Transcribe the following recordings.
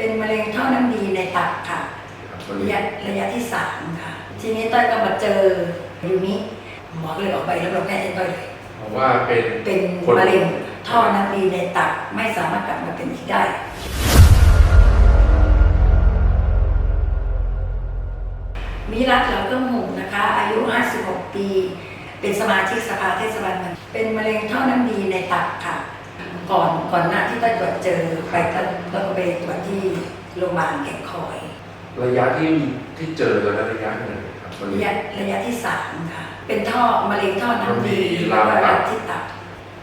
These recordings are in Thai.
เป็นมะเร็งท่อน้ำดีในตับค่ะครับมันระยะระยะที่สามค่ะ ทีนี้ต้อยก็มาเจออยู่นี้หมอก็เลยออกใบรับรองแพทย์ให้ต้อยเลยเพราะว่าเป็นเป็นคนมะเร็งท่อน้ำดีในตับไม่สามารถกลับมาเป็นอีกได้มีรักเหลาเครื่องหุ่นนะคะ อายุ 56 ปี เป็นสมาชิกสภาเทศบาลเมืองเป็นมะเร็งท่อน้ำดีในตับค่ะ ก่อนก่อนหน้าที่ต้อยตรวจเจอไปก็แล้วก็ไปตรวจที่โรงพยาบาลแก่งคอย ระยะที่ที่เจอตอนนั้นระยะไหนครับมันระยะระยะที่สามค่ะ เป็นท่อมะเร็งท่อน้ำดีลามแล้วก็ตับรัดที่ตับ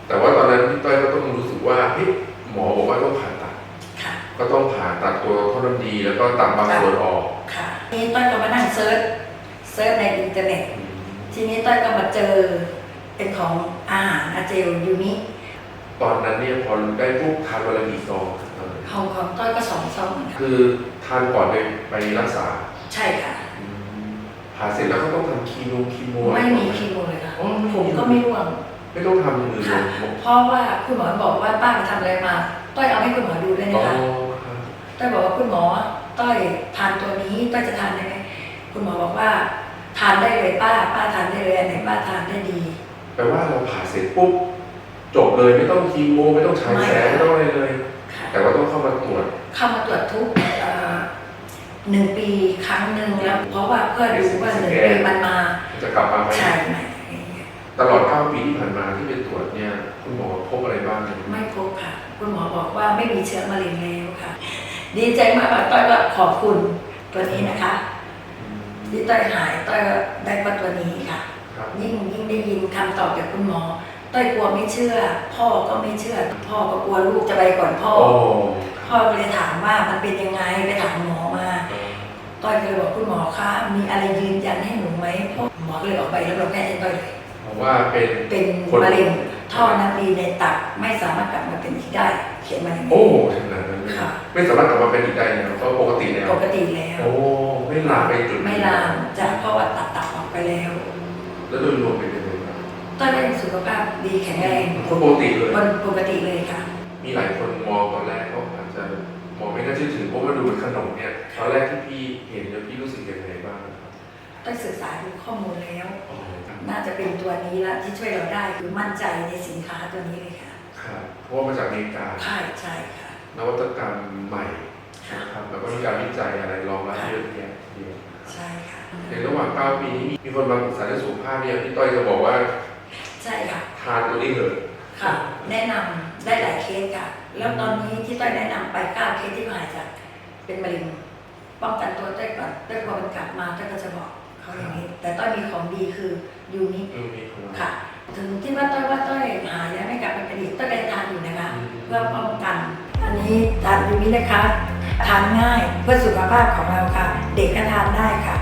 แต่ว่าตอนนั้นพี่ต้อยก็ต้องรู้สึกว่าเฮ้ยหมอบอกว่าต้องผ่าตัดค่ะก็ต้องผ่าตัดตัวท่อน้ำดีแล้วก็ตัดบางส่วนออกค่ะทีนี้ต้อยก็มานั่งเซิร์ชเซิร์ชในอินเทอร์เน็ตทีนี้ต้อยก็มาเจอเป็นของอาหารอาเจลยูมิ ตอนนั้นเนี่ยพอได้ปุ๊บทานวันละกี่ซองครับตอนนั้นของของต้อยก็สองซองเหมือนกันคือทานก่อนไปไปรักษาใช่ค่ะอืมผ่าเสร็จแล้วก็ต้องทำคีโมคีโมไม่มีคีโมเลยค่ะอ๋อไม่ผมมีก็ไม่ร่วง ไม่ต้องทำอย่างอื่นเลค่ะยเพราะว่าคุณหมอบอกว่าป้าไปทำอะไรมา ต้อยเอาให้คุณหมอดูเลยอ๋นะอคะ ครับต้อยบอกว่าคุณหมอ ต้อยทานตัวนี้ ต้อยจะทานได้ไหมคุณหมอบอกว่า ทานได้เลยป้า ป้าทานได้เลยอันไหนป้าทานได้ดี แปลว่าเราผ่าเสร็จปุ๊บ จบเลยไม่ต้องคีโมไม่ต้องฉายแสงไม่ไม่ต้องอะไรเลย ค่ะแต่ว่าต้องเข้ามาตรวจ เข้ามาตรวจทุกเอ่อหนึ่งปีครั้งหนึ่งแล้วเพราะว่าเพื่อดูว่าหนึ่งปีมันมาจะกลับมาไหมใช่ไหมอะไรอย่างเงี้ยตลอด 9 ปีที่ผ่านมาที่ไปตรวจเนี่ยคุณหมอพบอะไรบ้างเนี่ยไม่พบค่ะ คุณหมอบอกว่าไม่มีเชื้อมะเร็งแล้วค่ะ ดีใจมากค่ะต้อยก็ขอบคุณตัวนี้นะคะ อืมที่ต้อยหายต้อยก็ได้เพราะตัวนี้ค่ะ ครับ ยิ่งยิ่งได้ยินคำตอบจากคุณหมอ ต้อยกลัวไม่เชื่อ พ่อก็ไม่เชื่อ พ่อก็กลัวลูกจะไปก่อนพ่อ โอ้พ่อก็เลยถามว่ามันเป็นยังไงไปถามหมอมา ต้อยก็เลยบอกคุณหมอคะมีอะไรยืนยันให้หนูไหมพ่อหมอก็เลยออกไปแล้วเราแพทย์ให้ต้อยเลยเพราะว่าเป็น เป็นคนมะเร็งท่อน้ำดีในตับไม่สามารถกลับมาเป็นอีกได้ เขียนมาอย่างโอ้นี้ขนาดนั้นเลยค่ะ ไม่สามารถกลับมาเป็นอีกได้แล้วก็ปกติแล้วปกติแล้ว โอ้ไม่ลามไปจุดไม่ลามจากเพราะว่าตัดตับออกไปแล้ว แล้วโดยรวมเป็นยังไง บ้างต้อยได้สุขภาพดีแข็งแรงคนปกติเลย คนปกติเลยค่ะ มีหลายคนมองตอนแรกก็อาจจะมองไม่น่าเชื่อถือเพราะว่าดูเป็นขนมเนี่ยตอนแรกที่พี่เห็นเนี่ยพี่รู้สึกยังไงบ้างครับต้อยศึกษาดูข้อมูลแล้ว อ๋อครับน่าจะเป็นตัวนี้ละที่ช่วยเราได้คือมั่นใจในสินค้าตัวนี้เลยค่ะครับเพราะว่ามาจากอเมริกาใช่ใช่ค่ะ นวัตกรรมใหม่ค่ะนะครับแล้วก็มีการวิจัยอะไรรองรับเยอะแยะเยอะใช่ค่ะ ในระหว่าง 9 ปีนี้มีคนมาปรึกษาเรื่องสุขภาพเนี่ยพี่ต้อยจะบอกว่า ใช่ค่ะ ทานตัวนี้เถอะค่ะ แนะนำได้หลายเคสค่ะ แล้วตอนนี้ที่ต้อยแนะนำไปเก้าเคสที่หายจากเป็นมะเร็งป้องกันตัวต้อยก่อนต้อยพอมันกลับมาต้อยก็จะบอกเขาอย่างนี้ แต่ต้อยมีของดีคือยูนิดูมีของเรา ค่ะ ถึงที่ว่าต้อยว่าต้อยหายแล้วไม่กลับมาเป็นอีกต้อยก็ยังทานอยู่นะคะ อืม เพื่อป้องกัน อันนี้ทานยูนินะคะ ทานง่ายเพื่อสุขภาพของเราค่ะ เด็กก็ทานได้ค่ะ